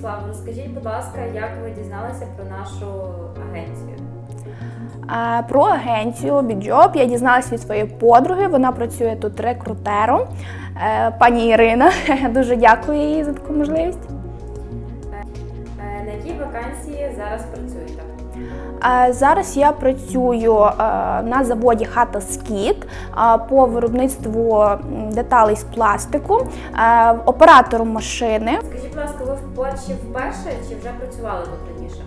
Слава, розкажіть, будь ласка, як ви дізналися про нашу агенцію? Про агенцію Біджоп я дізналася від своєї подруги. Вона працює тут рекрутером. Е, Пані Ірина, дуже дякую їй за таку можливість. Зараз я працюю е, на заводі Хата Скіт е, по виробництву деталей з пластику, е, оператором машини. Скажіть, будь ласка, ви в Польщі вперше чи вже працювали тут раніше?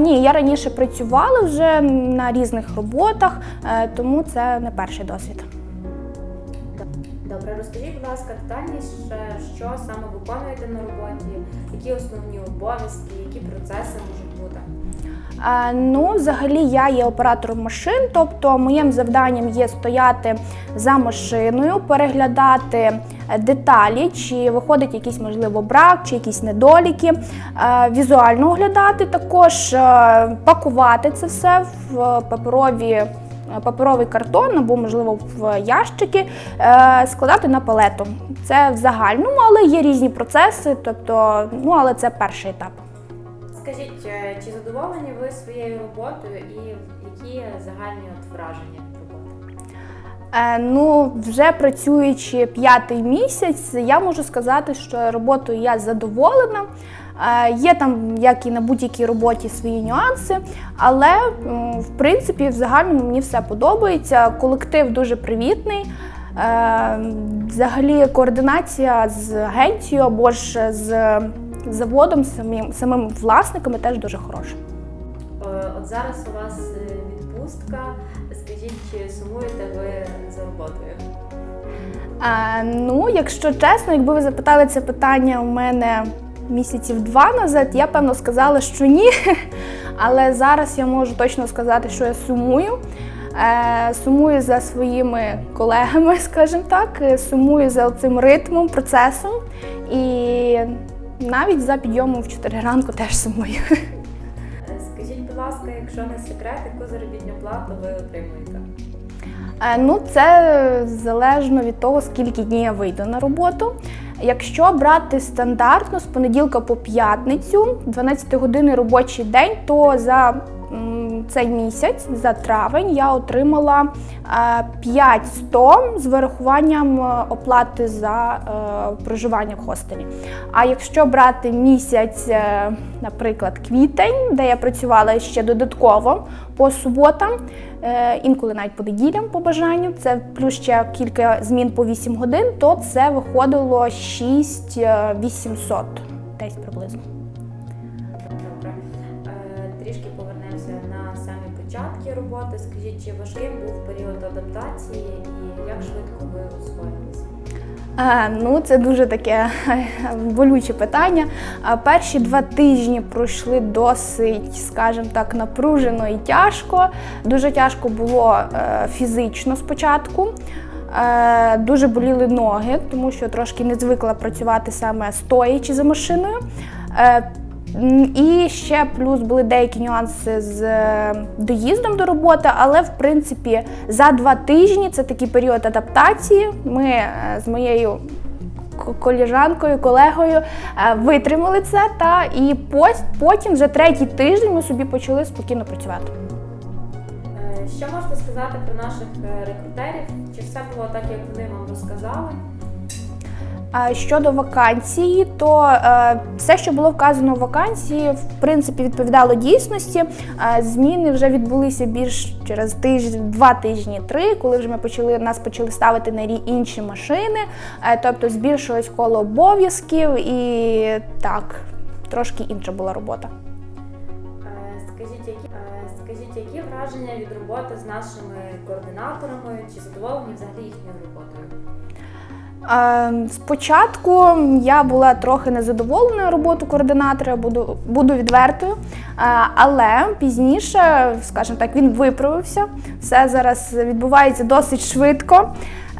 Ні, я раніше працювала вже на різних роботах, тому це не перший досвід. Добре, розкажіть, будь ласка, детальніше, що саме виконуєте на роботі, які основні обов'язки, які процеси можуть бути? Ну, взагалі, я є оператором машин, тобто моїм завданням є стояти за машиною, переглядати е, деталі, чи виходить якийсь можливо брак, чи якісь недоліки, е, візуально оглядати, також е, пакувати це все в паперові. Паперовий картон або, можливо, в ящики складати на палету. Це в загальному, але є різні процеси, тобто, ну але це перший етап. Скажіть, е, чи задоволені ви своєю роботою і які загальні от враження роботи? Е, Ну, вже працюючи п'ятий місяць, я можу сказати, що роботою я задоволена. Е, Є там, як і на будь-якій роботі, свої нюанси, але в принципі в загальному мені все подобається. Колектив дуже привітний. Взагалі координація з агенцією або ж з заводом, самим, самим власниками теж дуже хороша. Е, От зараз у вас е, відпустка. Скажіть, чи сумуєте ви за роботою? А, ну, якщо чесно, якби ви запитали це питання у мене місяців два назад, я певно сказала, що ні. Але зараз я можу точно сказати, що я сумую. Е, сумую за своїми колегами, скажімо так, е, сумую за цим ритмом, процесом. І навіть за підйомом в 4 ранку теж сумую. Скажіть, будь ласка, якщо не секрет, яку заробітну плату ви отримуєте? Е, Ну, це залежно від того, скільки днів я вийду на роботу. Якщо брати стандартно з понеділка по п'ятницю, 12 години робочий день, то за цей місяць, за травень, я отримала е, 5100 з вирахуванням е, оплати за е, проживання в хостелі. А якщо брати місяць, е, наприклад, квітень, де я працювала ще додатково по суботам, е, інколи навіть по неділям по бажанню, це плюс ще кілька змін по 8 годин, то це виходило 6800 десь приблизно. Роботи. Скажіть, чи важким був період адаптації і як швидко ви освоїлися? Е, Ну, це дуже таке болюче питання. Перші два тижні пройшли досить, скажімо так, напружено і тяжко. Дуже тяжко було е, фізично спочатку. Е, Дуже боліли ноги, тому що трошки не звикла працювати саме стоячи за машиною. І ще плюс були деякі нюанси з е, доїздом до роботи, але в принципі за два тижні це такий період адаптації. Ми е, з моєю коліжанкою, колегою е, витримали це. Та і потім, вже третій тиждень, ми собі почали спокійно працювати. Що можете сказати про наших рекрутерів? Чи все було так, як вони вам розказали? Щодо вакансії, то е, все, що було вказано в вакансії, в принципі, відповідало дійсності. Е, зміни вже відбулися більш через тиждень, два тижні, три, коли вже ми почали нас почали ставити на інші машини, е, тобто збільшилось коло обов'язків і так, трошки інша була робота. Скажіть, які, скажіть, які враження від роботи з нашими координаторами? Чи задоволені взагалі їхньою роботою? Спочатку я була трохи незадоволена роботою координатора, буду, буду відвертою. Але пізніше, скажімо так, він виправився. Все зараз відбувається досить швидко.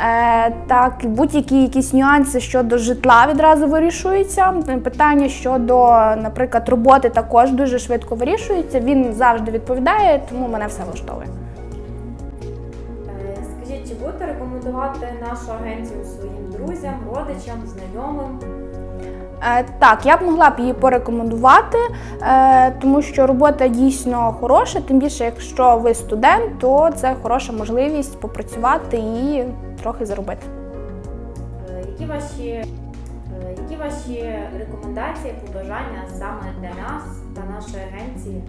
Е, Так, будь-які якісь нюанси щодо житла відразу вирішуються. Питання щодо, наприклад, роботи також дуже швидко вирішується. Він завжди відповідає, тому мене все влаштовує. Е, Скажіть, чи будете рекомендувати нашу агенцію своїм друзям, родичам, знайомим? Е, Так, я б могла б її порекомендувати, е, тому що робота дійсно хороша. Тим більше, якщо ви студент, то це хороша можливість попрацювати і трохи заробити. Е, Які ваші, які ваші рекомендації, побажання саме для нас та нашої агенції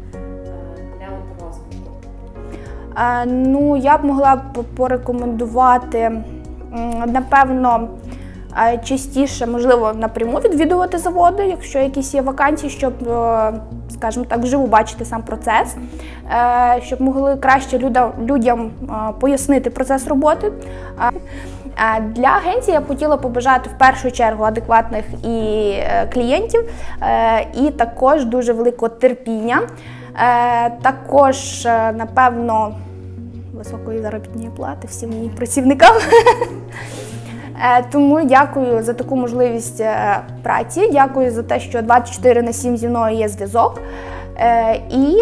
для розвитку? Ну, я б могла б порекомендувати, напевно, частіше, можливо, напряму відвідувати заводи, якщо якісь є вакансії, щоб, е, скажімо так, вживу бачити сам процес, е, щоб могли краще людям е, пояснити процес роботи. Для агенції я хотіла побажати в першу чергу адекватних і клієнтів, і також дуже великого терпіння. Також, напевно, високої заробітної плати всім моїм працівникам. Е, Тому дякую за таку можливість е, праці. Дякую за те, що 24 на 7 зі мною є зв'язок. Е, І.